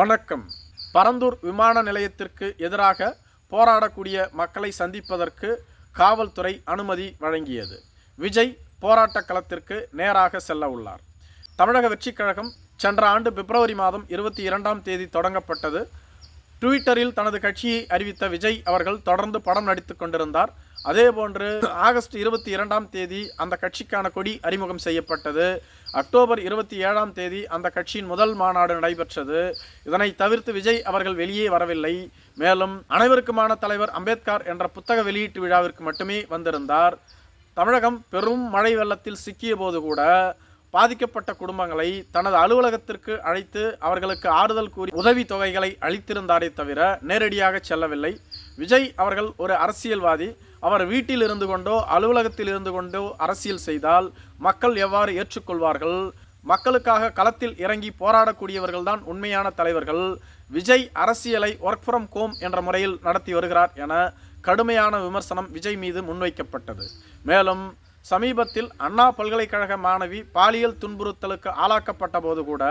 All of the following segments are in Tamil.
வணக்கம். பரந்தூர் விமான நிலையத்திற்கு எதிராக போராடக்கூடிய மக்களை சந்திப்பதற்கு காவல்துறை அனுமதி வழங்கியது. விஜய் போராட்ட களத்திற்கு நேராக செல்ல உள்ளார். தமிழக வெற்றிக் கழகம் சென்ற ஆண்டு பிப்ரவரி மாதம் இருபத்தி இரண்டாம் தேதி தொடங்கப்பட்டது. ட்விட்டரில் தனது கட்சியை அறிவித்த விஜய் அவர்கள் தொடர்ந்து படம் நடித்துக் கொண்டிருந்தார். அதேபோன்று ஆகஸ்ட் இருபத்தி இரண்டாம் தேதி அந்த கட்சிக்கான கொடி அறிமுகம் செய்யப்பட்டது. அக்டோபர் இருபத்தி ஏழாம் தேதி அந்த கட்சியின் முதல் மாநாடு நடைபெற்றது. இதனை தவிர்த்து விஜய் அவர்கள் வெளியே வரவில்லை. மேலும் அனைவருக்குமான தலைவர் அம்பேத்கர் என்ற புத்தக வெளியீட்டு விழாவிற்கு மட்டுமே வந்திருந்தார். தமிழகம் பெரும் மழை வெள்ளத்தில் சிக்கிய போது கூட பாதிக்கப்பட்ட குடும்பங்களை தனது அலுவலகத்திற்கு அழைத்து அவர்களுக்கு ஆறுதல் கூறி உதவி தொகைகளை அளித்திருந்தாரே தவிர நேரடியாக செல்லவில்லை. விஜய் அவர்கள் ஒரு அரசியல்வாதி. அவர் வீட்டில் இருந்து கொண்டோ அலுவலகத்தில் இருந்து கொண்டோ அரசியல் செய்தால் மக்கள் எவ்வாறு ஏற்றுக்கொள்வார்கள்? மக்களுக்காக களத்தில் இறங்கி போராடக்கூடியவர்கள்தான் உண்மையான தலைவர்கள். விஜய் அரசியலை ஒர்க் ஃப்ரம் ஹோம் என்ற முறையில் நடத்தி வருகிறார் என கடுமையான விமர்சனம் விஜய் மீது முன்வைக்கப்பட்டது. மேலும் சமீபத்தில் அண்ணா பல்கலைக்கழக மாணவி பாலியல் துன்புறுத்தலுக்கு ஆளாக்கப்பட்ட போது கூட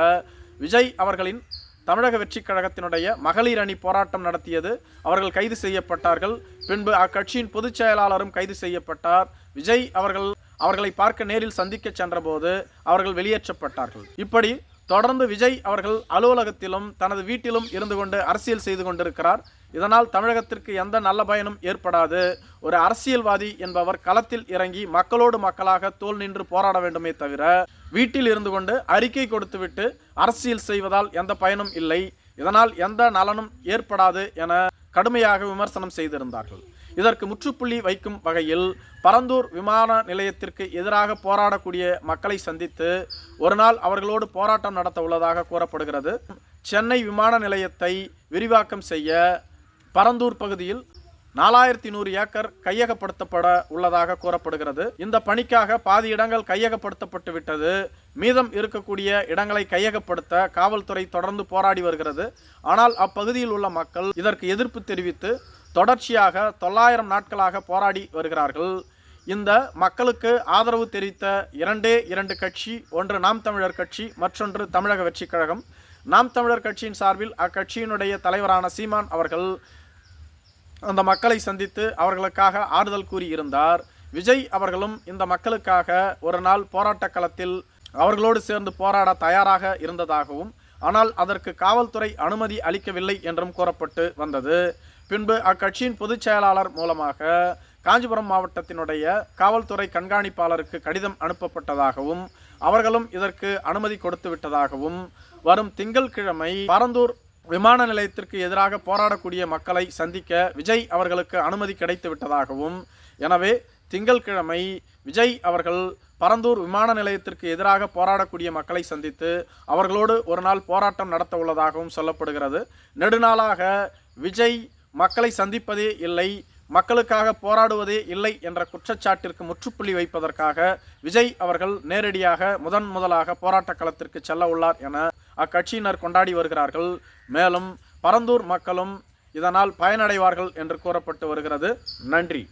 விஜய் அவர்களின் தமிழக வெற்றி கழகத்தினுடைய மகளிர் அணி போராட்டம் நடத்தியது. அவர்கள் கைது செய்யப்பட்டார்கள். பின்பு அக்கட்சியின் பொதுச் செயலாளரும் கைது செய்யப்பட்டார். விஜய் அவர்கள் அவர்களை பார்க்க நேரில் சந்திக்க சென்றபோது அவர்கள் வெளியேற்றப்பட்டார்கள். இப்படி தொடர்ந்து விஜய் அவர்கள் அலுவலகத்திலும் தனது வீட்டிலும் இருந்து கொண்டு அரசியல் செய்து கொண்டிருக்கிறார். இதனால் தமிழகத்திற்கு எந்த நல்ல பயனும் ஏற்படாது. ஒரு அரசியல்வாதி என்பவர் களத்தில் இறங்கி மக்களோடு மக்களாக தோல் நின்று போராட வேண்டுமே தவிர வீட்டில் இருந்து கொண்டு அறிக்கை கொடுத்துவிட்டு அரசியல் செய்வதால் எந்த பயனும் இல்லை. இதனால் எந்த நலனும் ஏற்படாது என கடுமையாக விமர்சனம் செய்திருந்தார்கள். இதற்கு முற்றுப்புள்ளி வைக்கும் வகையில் பரந்தூர் விமான நிலையத்திற்கு எதிராக போராடக்கூடிய மக்களை சந்தித்து ஒரு நாள் அவர்களோடு போராட்டம் நடத்த உள்ளதாக கூறப்படுகிறது. சென்னை விமான நிலையத்தை விரிவாக்கம் செய்ய பரந்தூர் பகுதியில் நாலாயிரத்தி நூறு ஏக்கர் கையகப்படுத்தப்பட உள்ளதாக கூறப்படுகிறது. இந்த பணிக்காக பாதி இடங்கள் கையகப்படுத்தப்பட்டு விட்டது. மீதம் இருக்கக்கூடிய இடங்களை கையகப்படுத்த காவல்துறை தொடர்ந்து போராடி வருகிறது. ஆனால் அப்பகுதியில் உள்ள மக்கள் இதற்கு எதிர்ப்பு தெரிவித்து தொடர்ச்சியாக தொள்ளாயிரம் நாட்களாக போராடி வருகிறார்கள். இந்த மக்களுக்கு ஆதரவு தெரிவித்த இரண்டே இரண்டு கட்சி ஒன்று நாம் தமிழர் கட்சி மற்றொன்று தமிழக வெற்றிக் கழகம். நாம் தமிழர் கட்சியின் சார்பில் அக்கட்சியினுடைய தலைவரான சீமான் அவர்கள் அந்த மக்களை சந்தித்து அவர்களுக்காக ஆறுதல் கூறியிருந்தார். விஜய் அவர்களும் இந்த மக்களுக்காக ஒரு நாள் போராட்ட களத்தில் அவர்களோடு சேர்ந்து போராட தயாராக இருந்ததாகவும் ஆனால் அதற்கு காவல்துறை அனுமதி அளிக்கவில்லை என்றும் கூறப்பட்டு வந்தது. பின்பு அக்கட்சியின் பொதுச் செயலாளர் மூலமாக காஞ்சிபுரம் மாவட்டத்தினுடைய காவல்துறை கண்காணிப்பாளருக்கு கடிதம் அனுப்பப்பட்டதாகவும் அவர்களும் இதற்கு அனுமதி கொடுத்து விட்டதாகவும் வரும் திங்கள்கிழமை பரந்தூர் விமான நிலையத்திற்கு எதிராக போராடக்கூடிய மக்களை சந்திக்க விஜய் அவர்களுக்கு அனுமதி கிடைத்து விட்டதாகவும் எனவே திங்கள்கிழமை விஜய் அவர்கள் பரந்தூர் விமான நிலையத்திற்கு எதிராக போராடக்கூடிய மக்களை சந்தித்து அவர்களோடு ஒரு நாள் போராட்டம் நடத்த உள்ளதாகவும் சொல்லப்படுகிறது. நெடுநாளாக விஜய் மக்களை சந்திப்பதே இல்லை மக்களுக்காக போராடுவதே இல்லை என்ற குற்றச்சாட்டிற்கு முற்றுப்புள்ளி வைப்பதற்காக விஜய் அவர்கள் நேரடியாக முதன் முதலாக போராட்ட களத்திற்கு செல்ல உள்ளார் என அக்கட்சியினர் கொண்டாடி வருகிறார்கள். மேலும் பரந்தூர் மக்களும் இதனால் பயனடைவார்கள் என்று கூறப்பட்டு வருகிறது. நன்றி.